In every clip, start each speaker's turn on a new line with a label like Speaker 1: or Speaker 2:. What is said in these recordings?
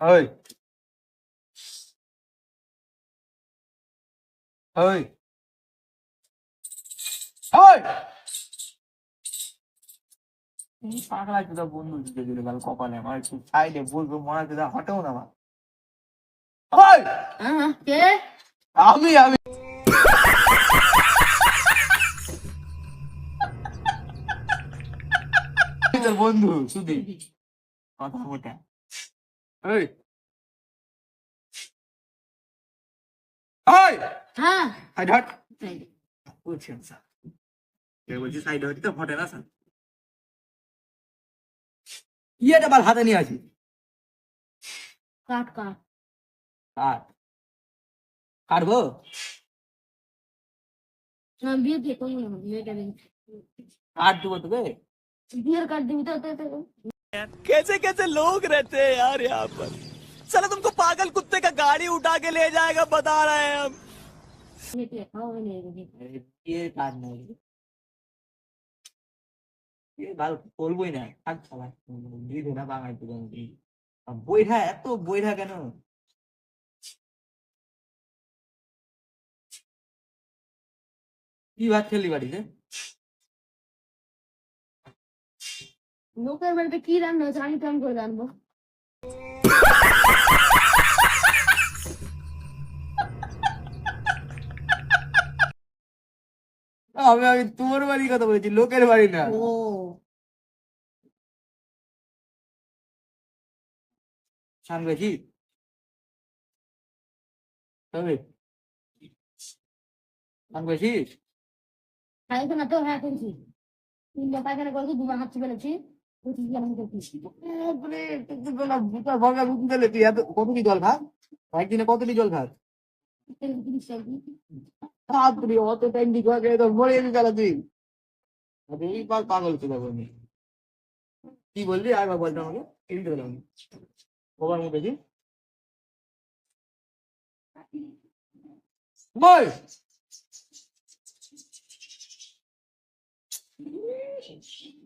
Speaker 1: ওই ওই ওই এই পাগলা চোদা বন্ধু দিতে দিলে কপালে আমার একটু সাইডে বলব মনে হচ্ছে হটেও না আমার। ওই
Speaker 2: হ্যাঁ কে?
Speaker 1: আমি আমি। বন্ধু সুদীপ। কথা মোটা ওই ওই
Speaker 2: হ্যাঁ।
Speaker 1: সাইড হট। বলছি স্যার। কে বলছি সাইড হট তো হটে না স্যার? ইয়েটা বাল হাতে নিয়ে আসি।
Speaker 2: কাট কাট।
Speaker 1: কাট। কাটবো?
Speaker 2: না বিয়ে দিয়ে করব না বিয়েটা
Speaker 1: কাট দেবো তোকে?
Speaker 2: বিয়ের কাট দিবি তো। তো- তো
Speaker 3: कैसे कैसे लोग रहते हैं यार यहाँ पर साला तुमको पागल कुत्ते का गाड़ी उठा के ले जाएगा बता रहे हैं हम
Speaker 2: বিয়েতে খাওয়াবে না এগুলি।
Speaker 1: বিয়ে কাজ নেই বিয়ে ভালো বলবোই না থাক চালা দিদি না বাঙালি তো বইটা এত বইটা কেন কি ভাত খেলি বাড়িতে
Speaker 2: লোকের বাড়িতে কি রান্না হয়েছে? আমি কেমন করে জানব
Speaker 1: আমি আমি তোমার বাড়ির কথা বলেছি লোকের বাড়ি না।
Speaker 2: ও।
Speaker 1: স্নান করেছি? তবে। স্নান করেছিস?
Speaker 2: পায়খানা তো? হ্যাঁ করেছি তিনটা পায়খানা করেছি দুবার হাত ফেলেছি।
Speaker 1: তোর তুই কতটি জল খাস একদিনে কতটি জল খাস অত টাইম দিকে মরে গেল তুই এই পাল পাগল ছিল কি বললি আর বলতো আমাকে কিনতে গেলাম কবার মুখে কি বল।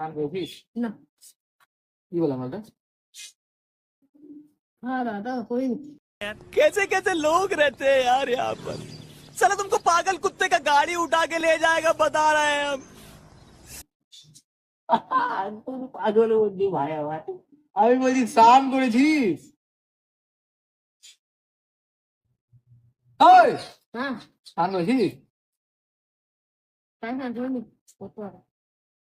Speaker 1: কান করেছিস
Speaker 2: না
Speaker 1: কি বললাম ওটা
Speaker 2: হ্যাঁ দাদা করিনি
Speaker 3: कैसे कैसे लोग रहते हैं यार यहाँ पर साला तुमको पागल कुत्ते का गाड़ी उठा के ले जाएगा बता रहे हैं हम
Speaker 1: তুই পাগল বলছি ভাই আমার আমি বলছি স্নান করেছিস ওই
Speaker 2: হ্যাঁ
Speaker 1: স্নান করেছিস
Speaker 2: পায়খানা করিনি কত বার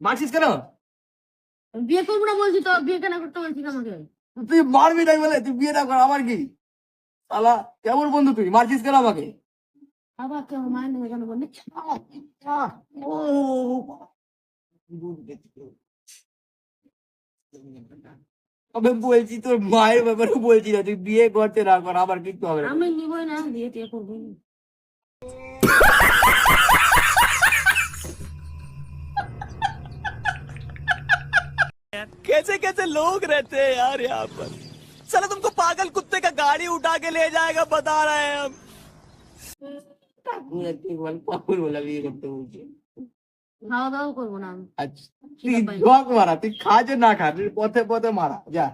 Speaker 1: মারছিস কেন
Speaker 2: বিয়ে করব না বলছি তো বিয়ে কেন করতে বলছিস আমাকে
Speaker 1: তুই মারবি তাই বলে তুই বিয়েটা কর আমার কি শালা কেমন বন্ধু তুই মারছিস কেন আমাকে
Speaker 2: আবার কেউ মায়ের কেন বললি
Speaker 1: ও আমি বলছি তোর মায়ের ব্যাপারে বলছি না তুই বিয়ে করতে না কর আমার কিন্তু হবে না
Speaker 2: আমি নিবই না বিয়ে টিয়ে করবো না।
Speaker 3: कैसे कैसे लोग रहते हैं यार यहाँ पर साला तुमको पागल कुत्ते का गाड़ी उठा के ले जाएगा बता रहे हैं हम
Speaker 1: তুই একটু বল পাগল বলে বিয়ে করতে বলছি
Speaker 2: খাওয়া দাওয়া করবো না আমি
Speaker 1: আচ্ছা তুই ঢক মারা তুই খা যে না খা তুই পথে পথে মারা যা।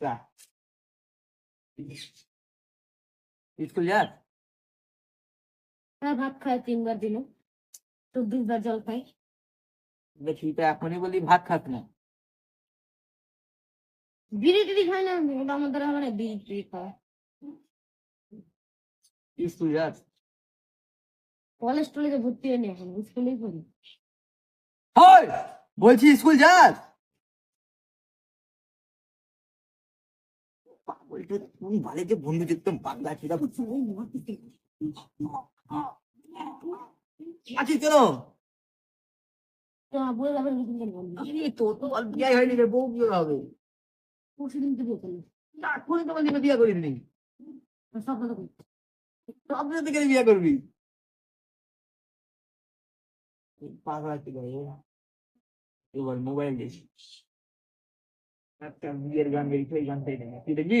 Speaker 1: যা। স্কুল যা
Speaker 2: হ্যাঁ ভাত খায় তিনবার দিনে চব্বিশ বার জল খাই।
Speaker 1: তুই তো এখনই বলি ভাত খাস না।
Speaker 2: বিড়ি টিড়ি খাই না ওটা আমাদের হবে না বিড়ি টিড়ি খাওয়া।
Speaker 1: স্কুল যাস?
Speaker 2: কলেজ টলেজে ভর্তি হয়নি এখন স্কুলেই পড়ি।
Speaker 1: হয় বলছি স্কুল যাস? ভালো যে বন্ধু ছিল? আছিস কেন তোর তো বিয়ে হয়নি রে বউ বিয়ে হবে।
Speaker 2: পরশু তো বিয়ে করলি
Speaker 1: না এখনই তোমার দিকে বিয়ে করিনি।
Speaker 2: সব কথা কই
Speaker 1: সব থেকে বিয়ে করবি? পাগলা ছিল এবার মোবাইল দিস একটা বিয়ের গান বেরিয়েছে ওই গানটাই নেই তুই দেখবি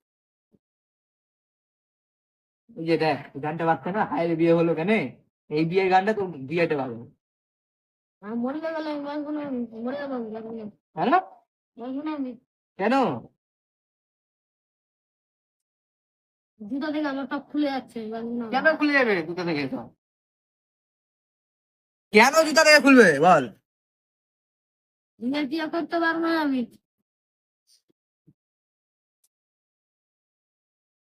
Speaker 1: এই যে দেখ গানটা বাজছে না হায়ের বিয়ে হলো কেন? এই বিয়ের গানটা তো বিয়েতে পাবো
Speaker 2: না
Speaker 1: কেন?
Speaker 2: জুতা থেকে আমার সব খুলে যাচ্ছে
Speaker 1: কেন খুলে যাবে জুতা থেকে কেন জুতা থেকে খুলবে? বল।
Speaker 2: বিয়ে করতে পারব না আমি।